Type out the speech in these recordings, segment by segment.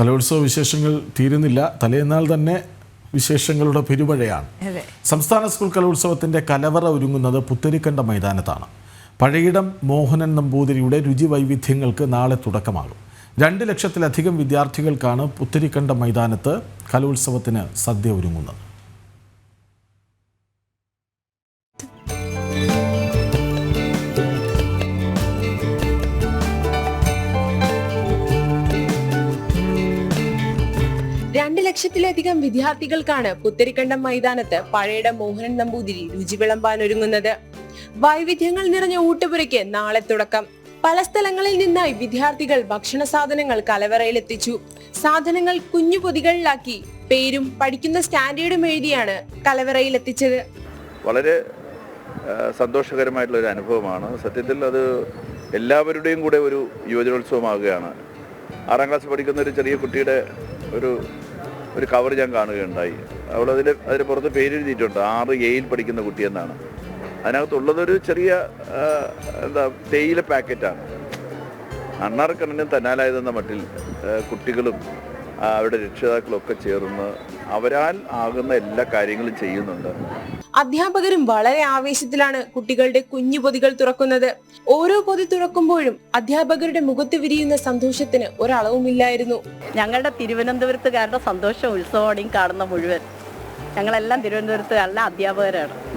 കലോത്സവ വിശേഷങ്ങൾ തീരുന്നില്ല. തലേന്നാൾ തന്നെ വിശേഷങ്ങളുടെ പെരുമഴയാണ്. സംസ്ഥാന സ്കൂൾ കലോത്സവത്തിന്റെ കലവറ ഒരുങ്ങുന്നത് പുത്തരിക്കണ്ട മൈതാനത്താണ്. പഴയിടം മോഹനൻ നമ്പൂതിരിയുടെ രുചി വൈവിധ്യങ്ങൾക്ക് നാളെ തുടക്കമാകും. രണ്ട് ലക്ഷത്തിലധികം വിദ്യാർത്ഥികൾക്കാണ് പുത്തരിക്കണ്ട മൈതാനത്ത് കലോത്സവത്തിന് സദ്യ ഒരുങ്ങുന്നത്. രണ്ട് ലക്ഷത്തിലധികം വിദ്യാർത്ഥികൾക്കാണ് പുത്തരിക്കണ്ടം മൈതാനത്ത് പഴയുടെ മോഹനൻ നമ്പൂതിരി രുചി വിളമ്പാൻ ഒരുങ്ങുന്നത്. വൈവിധ്യങ്ങൾ നിറഞ്ഞ ഊട്ടുപുരയ്ക്ക് നാളെ തുടക്കം. പല സ്ഥലങ്ങളിൽ നിന്നായി വിദ്യാർത്ഥികൾ ഭക്ഷണ സാധനങ്ങൾ കലവറയിലെത്തിച്ചു. സാധനങ്ങൾ കുഞ്ഞു പൊതികളിലാക്കി പേരും പഠിക്കുന്ന സ്റ്റാൻഡേർഡും എഴുതിയാണ് കലവറയിലെത്തിച്ചത്. വളരെ സന്തോഷകരമായിട്ടുള്ള ഒരു അനുഭവമാണ്. സത്യത്തിൽ അത് എല്ലാവരുടെയും കൂടെ ഒരു യുവജനോത്സവമാകുകയാണ്. ആറാം ക്ലാസ് പഠിക്കുന്ന ഒരു ചെറിയ കുട്ടിയുടെ ഒരു ഒരു കവർ ഞാൻ കാണുകയുണ്ടായി. അവൾ അതിൽ അതിന് പുറത്ത് പേരെഴുതിയിട്ടുണ്ട് ആറ് എയിൽ പഠിക്കുന്ന കുട്ടിയെന്നാണ് അതിനകത്തുള്ളതൊരു ചെറിയ എന്താ തേയില പാക്കറ്റാണ്. അണ്ണാർക്കണ്ണനും തന്നാലായതെന്ന മട്ടിൽ കുട്ടികളും അവരുടെ രക്ഷിതാക്കളും ഒക്കെ ചേർന്ന് അവരാൽ ആകുന്ന എല്ലാ കാര്യങ്ങളും ചെയ്യുന്നുണ്ട്. അധ്യാപകരും വളരെ ആവേശത്തിലാണ് കുട്ടികളുടെ കുഞ്ഞു പൊതികൾ തുറക്കുന്നത്. ഓരോ പൊതി തുറക്കുമ്പോഴും അധ്യാപകരുടെ മുഖത്ത് വിരിയുന്ന സന്തോഷത്തിന് ഒരളവുമില്ലായിരുന്നു. ഞങ്ങളുടെ തിരുവനന്തപുരത്തുകാരുടെ സന്തോഷം ഉത്സവമാണ് കാണുന്ന മുഴുവൻ. ഞങ്ങളെല്ലാം തിരുവനന്തപുരത്തുകാരുടെ അധ്യാപകരാണ്.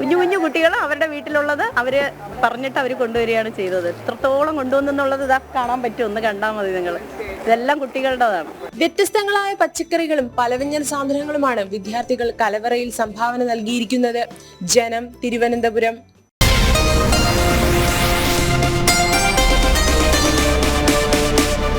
കുഞ്ഞു കുഞ്ഞു കുട്ടികൾ അവരുടെ വീട്ടിലുള്ളത് അവർ പറഞ്ഞിട്ട് അവർ കൊണ്ടുവരികയാണ് ചെയ്തത്. എത്രത്തോളം കൊണ്ടുവന്നുള്ളത് ഇതാ കാണാൻ പറ്റും. ഒന്ന് കണ്ടാൽ മതി നിങ്ങൾ. ഇതെല്ലാം കുട്ടികളുടേതാണ്. വ്യത്യസ്തങ്ങളായ പച്ചക്കറികളും പലവ്യഞ്ജന സാധനങ്ങളുമാണ് വിദ്യാർത്ഥികൾ കലവറയിൽ സംഭാവന നൽകിയിരിക്കുന്നത്. ജനം തിരുവനന്തപുരം